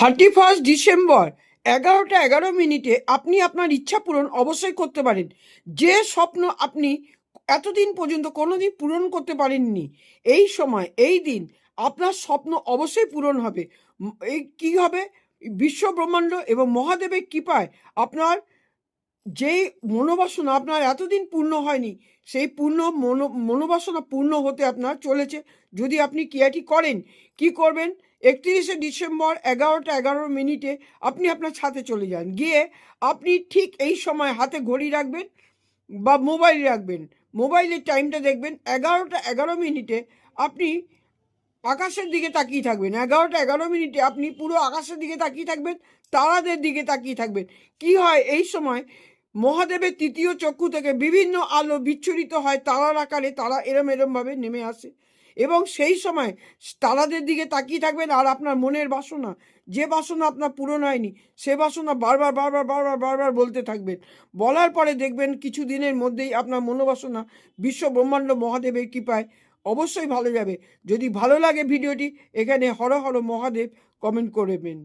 Thirty first December এগারোটা এগারো মিনিটে আপনি আপনার ইচ্ছা পূরণ অবশ্যই করতে পারেন। যে স্বপ্ন আপনি এতদিন পর্যন্ত কোনোদিন পূরণ করতে পারেননি, এই সময়, এই দিন আপনার স্বপ্ন অবশ্যই পূরণ হবে। এই কী হবে? বিশ্ব ব্রহ্মাণ্ড এবং মহাদেবের কৃপায় আপনার যেই মনোবাসনা আপনার এতদিন পূর্ণ হয়নি, সেই পূর্ণ মনো, মনোবাসনা পূর্ণ হতে আপনার চলেছে। যদি আপনি ক্রিয়াটি করেন, কি করবেন? একত্রিশে ডিসেম্বর এগারোটা এগারো মিনিটে আপনি আপনার ছাদে চলে যান। গিয়ে আপনি ঠিক এই সময় হাতে ঘড়ি রাখবেন বা মোবাইল রাখবেন। মোবাইলের টাইমটা দেখবেন এগারোটা এগারো মিনিটে আপনি আকাশের দিকে তাকিয়ে থাকবেন। এগারোটা এগারো মিনিটে আপনি পুরো আকাশের দিকে তাকিয়ে থাকবেন, তারাদের দিকে তাকিয়ে থাকবেন। কি হয় এই সময় মহাদেবের তৃতীয় চক্ষু থেকে বিভিন্ন আলো বিচ্ছুরিত হয় তারার আকারে, তারা এরম এরমভাবে নেমে আসে। এবং সেই সময় তারাদের দিকে তাকিয়ে থাকবেন আর আপনার মনের বাসনা, যে বাসনা আপনার পূরণ হয়নি, সে বাসনা বারবার বারবার বারবার বারবার বলতে থাকবেন। বলার পরে দেখবেন কিছু দিনের মধ্যেই আপনার মনোবাসনা বিশ্ব ব্রহ্মাণ্ড মহাদেবের কৃপায় অবশ্যই ভালো যাবে। যদি ভালো লাগে ভিডিওটি, এখানে হর হর মহাদেব কমেন্ট করবেন।